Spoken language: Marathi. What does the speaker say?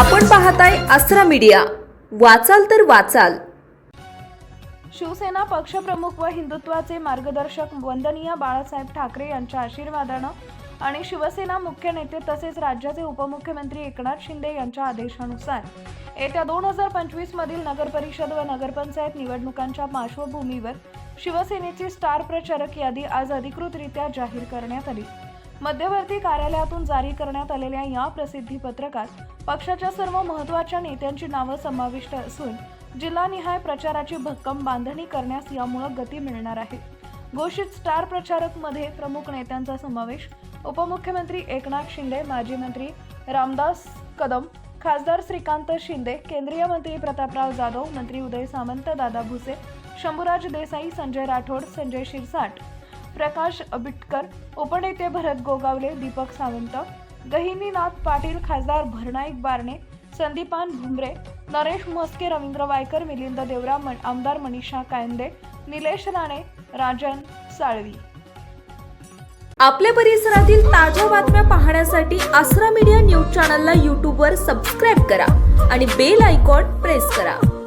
आपण पाहताय अस्रा मीडिया. वाचाल तर वाचाल. शिवसेना पक्षप्रमुख व हिंदुत्वाचे मार्गदर्शक वंदनीय बाळासाहेब ठाकरे यांच्या आशीर्वादानं आणि शिवसेना मुख्य नेते तसेच राज्याचे उपमुख्यमंत्री एकनाथ शिंदे यांच्या आदेशानुसार येत्या दोन हजार पंचवीस मधील नगरपरिषद व नगरपंचायत निवडणुकांच्या पार्श्वभूमीवर शिवसेनेची स्टार प्रचारक यादी आज अधिकृतरित्या जाहीर करण्यात आली. मध्यवर्ती कार्यालयातून जारी करण्यात आलेल्या या प्रसिद्धी पत्रकात पक्षाच्या सर्व महत्त्वाच्या नेत्यांची नावं समाविष्ट असून जिल्हानिहाय प्रचाराची भक्कम बांधणी करण्यास यामुळे गती मिळणार आहे. घोषित स्टार प्रचारकमध्ये प्रमुख नेत्यांचा समावेश उपमुख्यमंत्री एकनाथ शिंदे माजी मंत्री रामदास कदम खासदार श्रीकांत शिंदे केंद्रीय मंत्री प्रतापराव जाधव मंत्री उदय सामंत दादा भुसे शंभूराज देसाई संजय राठोड संजय शिरसाट प्रकाश अबिटकर उपनेते भरत गोगावले दीपक सावंत गहिनीनाथ पाटील खासदार भरनाईक बारणे संदीपान भुमरे नरेश म्हस्के रवींद्र वायकर मिलिंद देवरा मन- आमदार मनीषा कायंदे निलेश राणे राजन साळवी. आपल्या परिसरातील ताज्या बातम्या पाहण्यासाठी आसरा मीडिया न्यूज चॅनलला यूट्यूबवर सबस्क्राईब करा आणि बेल आयकॉन प्रेस करा.